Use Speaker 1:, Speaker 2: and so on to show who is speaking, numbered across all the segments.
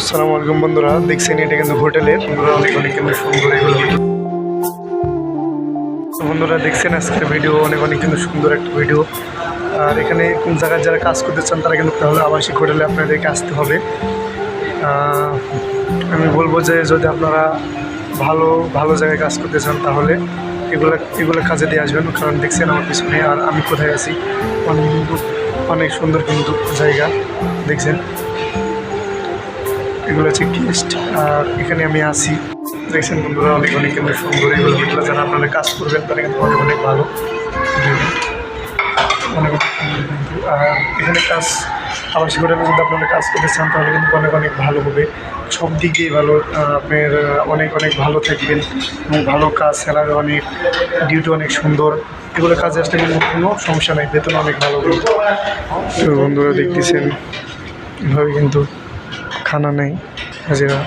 Speaker 1: আসসালামু আলাইকুম বন্ধুরা, দেখছেন এটা কিন্তু হোটেলের। বন্ধুরা, অনেক অনেক কিন্তু সুন্দর এগুলো। বন্ধুরা, দেখছেন আজকের ভিডিও অনেক অনেক কিন্তু সুন্দর একটা ভিডিও আর এখানে কোন জায়গায় যারা কাজ করতে চান, তারা কিন্তু তাহলে আবাসিক হোটেলে আপনাদেরকে আসতে হবে। আমি বলব যে, যদি আপনারা ভালো ভালো জায়গায় কাজ করতে চান, তাহলে এগুলো এগুলো কাজে দিয়ে আসবেন। কারণ দেখছেন আমার পিছনে আর আমি কোথায় আছি? অনেক অনেক সুন্দর কিন্তু জায়গা, দেখছেন? এগুলো হচ্ছে গেস্ট আর এখানে আমি আসি দেখছেন বন্ধুরা, অনেক অনেক কিন্তু সুন্দর এগুলো হোটেলে যারা আপনারা কাজ করবেন, তারা কিন্তু অনেক অনেক ভালো অনেক অনেক আর এখানে কাজ আবাসিক হোটেলে যদি আপনারা কাজ করতে চান, তাহলে কিন্তু অনেক অনেক ভালো হবে। সব দিক দিয়ে ভালো আপনার অনেক অনেক ভালো থাকবেন এবং ভালো কাজ স্যালারি অনেক ডিউটি অনেক সুন্দর। এগুলো কাজে আসলে কিন্তু কোনো সমস্যা নেই, বেতন অনেক ভালো কিন্তু তো বন্ধুরা দেখতেছেন, এভাবে কিন্তু খানা নেই হাজিরা।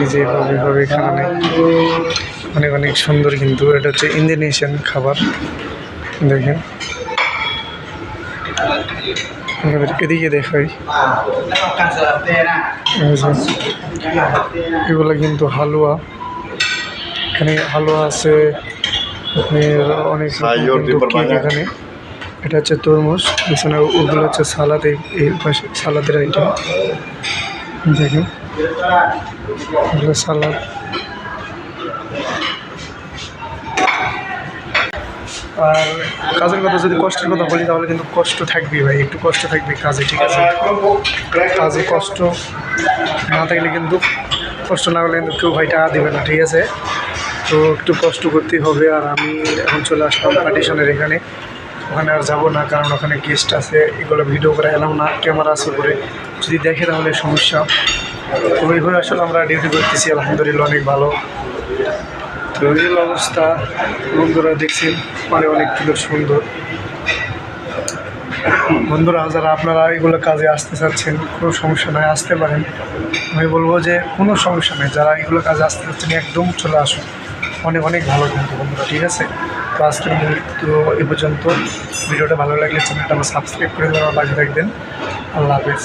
Speaker 1: এই যে এভাবে এভাবে খানা নেই। অনেক অনেক সুন্দর কিন্তু। এটা হচ্ছে ইন্দোনেশিয়ান খাবার। দেখেন। আপনাদের এদিকে দেখাই। এগুলো কিন্তু হালুয়া। এখানে হালুয়া আছে। অনেক এখানে। এটা হচ্ছে তরমুজ এখানে ওগুলো হচ্ছে সালাদ, এই পাশে সালাদের আইটেম দেখুন, এগুলো সালাদ। আর কাজের কথা যদি কষ্টের কথা বলি, তাহলে কিন্তু কষ্ট থাকবেই ভাই, একটু কষ্ট থাকবে কাজে, ঠিক আছে? কাজে কষ্ট না থাকলে কিন্তু কষ্ট না হলে কিন্তু কেউ ভাই টাকা দেবে না, ঠিক আছে? তো একটু কষ্ট করতেই হবে, আর আমি এখন চলে আসলাম পার্টিশনের এখানে। ওখানে আর যাব না, কারণ ওখানে গেস্ট আছে, এগুলো ভিডিও করে এলাম না ক্যামেরা আছে উপরে। যদি দেখে তাহলে সমস্যা। তো ওইভাবে আসলে আমরা ডিউটি করতেছি, আলহামদুলিল্লাহ অনেক ভালো। তো এই অবস্থা, বন্ধুরা দেখছেন অনেক অনেক কিন্তু সুন্দর। বন্ধুরা, যারা আপনারা এগুলো কাজে আসতে চাচ্ছেন, কোনো সমস্যা নয় আসতে পারেন। আমি বলব যে কোনো সমস্যা নেই, যারা এগুলো কাজে আসতে চাচ্ছেন, একদম চলে আসুন। অনেক অনেক ভালো কিন্তু বন্ধুরা, ঠিক আছে? তো আজকের তো এ পর্যন্ত। ভিডিওটা ভালো লাগলে চ্যানেলটা আমার সাবস্ক্রাইব করে দেওয়ার পাশে থাকবেন। আল্লাহ হাফেজ।